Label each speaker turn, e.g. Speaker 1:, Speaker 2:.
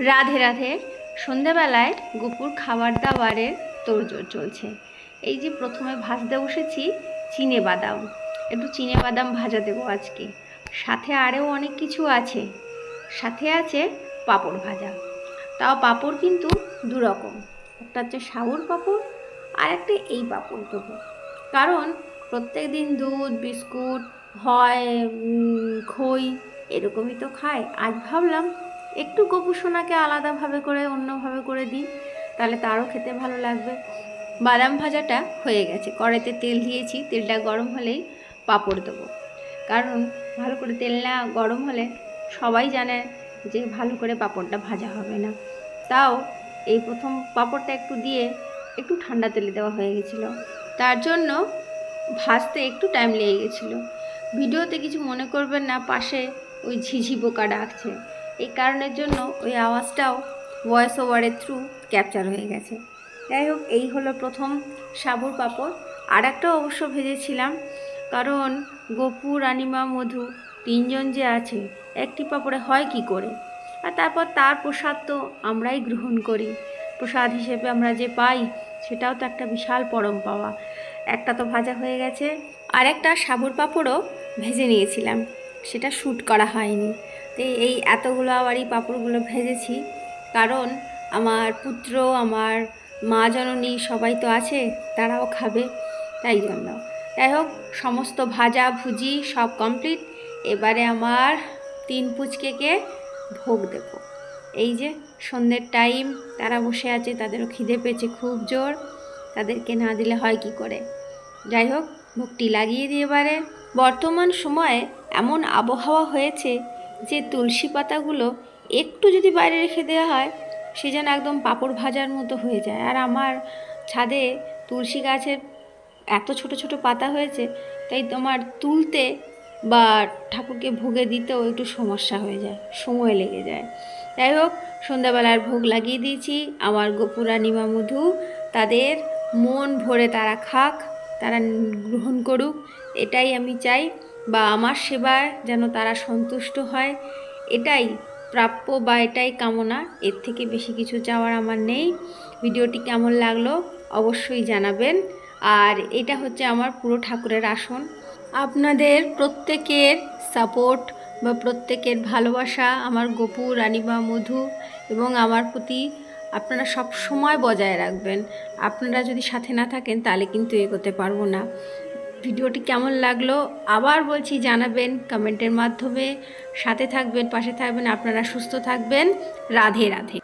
Speaker 1: রাধে রাধে, সন্ধেবেলায় গুপুর খাবার দাবারের তোড়জোড় চলছে। এই যে প্রথমে ভাজতে বসেছি, চিনে বাদাম। একটু চিনে বাদাম ভাজা দেবো আজকে। সাথে আরও অনেক কিছু আছে। সাথে আছে পাঁপড় ভাজা। তাও পাঁপড় কিন্তু দু রকম একটা হচ্ছে সাবুর পাঁপড়, আর একটা এই পাঁপড় দেবো। কারণ প্রত্যেক দিন দুধ, বিস্কুট, হয় খই এরকমই তো খায়। আজ ভাবলাম একটু গপু সোনাকে আলাদাভাবে করে, অন্যভাবে করে দিই, তাহলে তারও খেতে ভালো লাগবে। বাদাম ভাজাটা হয়ে গেছে। কড়াইতে তেল দিয়েছি, তেলটা গরম হলেই পাঁপড় দেবো। কারণ ভালো করে তেল না গরম হলে সবাই জানে যে ভালো করে পাঁপড়টা ভাজা হবে না। তাও এই প্রথম পাঁপড়টা একটু দিয়ে একটু ঠান্ডা তেলে দেওয়া হয়ে গেছিল। তার জন্য ভাজতে একটু টাইম লেগে গেছিল। ভিডিওতে কিছু মনে করবেন না, পাশে ওই ঝিঝি পোকা ডাকছে। এই কারণের জন্য ওই আওয়াজটাও ভয়েস ওভারের থ্রু ক্যাপচার হয়ে গেছে। যাই হোক, এই হলো প্রথম সাবুর পাঁপড়। আর একটাও অবশ্য ভেজেছিলাম, কারণ গপু, রানিমা, মধু তিনজন যে আছে, একটি পাঁপড়ে হয় কি করে? আর তারপর তার প্রসাদ তো আমরাই গ্রহণ করি। প্রসাদ হিসেবে আমরা যে পাই, সেটাও তো একটা বিশাল পরম পাওয়া। একটা তো ভাজা হয়ে গেছে। আর একটা সাবুর পাঁপড়ও ভেজে নিয়েছিলাম, সেটা শ্যুট করা হয়নি। তো এই এতগুলো আবার এই পাঁপড়গুলো ভেজেছি। কারণ আমার পুত্র, আমার মা জননী সবাই তো আছে, তারাও খাবে, তাই জন্য। যাই হোক, সমস্ত ভাজা ভুজি সব কমপ্লিট এবারে আমার তিন পুচকেকে ভোগ দেব। এই যে, সন্ধ্যের টাইম তারা বসে আছে, তাদেরও খিদে পেয়েছে খুব জোর। তাদেরকে না দিলে হয় কি করে? যাই হোক, ভোগটি লাগিয়ে দিয়ে এবারে। বর্তমান সময়ে এমন আবহাওয়া হয়েছে যে তুলসী পাতাগুলো একটু যদি বাইরে রেখে দেওয়া হয়, সে যেন একদম পাঁপড় ভাজার মতো হয়ে যায়। আর আমার ছাদে তুলসী গাছের এত ছোট ছোট পাতা হয়েছে, তাই তোমার তুলতে বা ঠাকুরকে ভোগে দিতেও একটু সমস্যা হয়ে যায়, সময় লেগে যায়। যাই হোক, সন্ধ্যাবেলার ভোগ লাগিয়ে দিয়েছি। আমার গোপুরা নিমা মধু, তাদের মন ভরে তারা খাক, তারা গ্রহণ করুক, এটাই আমি চাই। বা আমার সেবায় যেন তারা সন্তুষ্ট হয়, এটাই প্রাপ্য বা এটাই কামনা। এর থেকে বেশি কিছু চাওয়ার আমার নেই। ভিডিওটি কেমন লাগল অবশ্যই জানাবেন। আর এটা হচ্ছে আমার পুরো ঠাকুরের আসন। আপনাদের প্রত্যেকের সাপোর্ট বা প্রত্যেকের ভালোবাসা আমার গপু রানীবা মধু এবং আমার প্রতি আপনারা সব সময় বজায় রাখবেন। আপনারা যদি সাথে না থাকেন তাহলে কিন্তু এগোতে পারব না। ভিডিওটি কেমন লাগল আবার বলছি জানাবেন কমেন্টের মাধ্যমে। সাথে থাকবেন, পাশে থাকবেন, আপনারা সুস্থ থাকবেন। রাধে রাধে।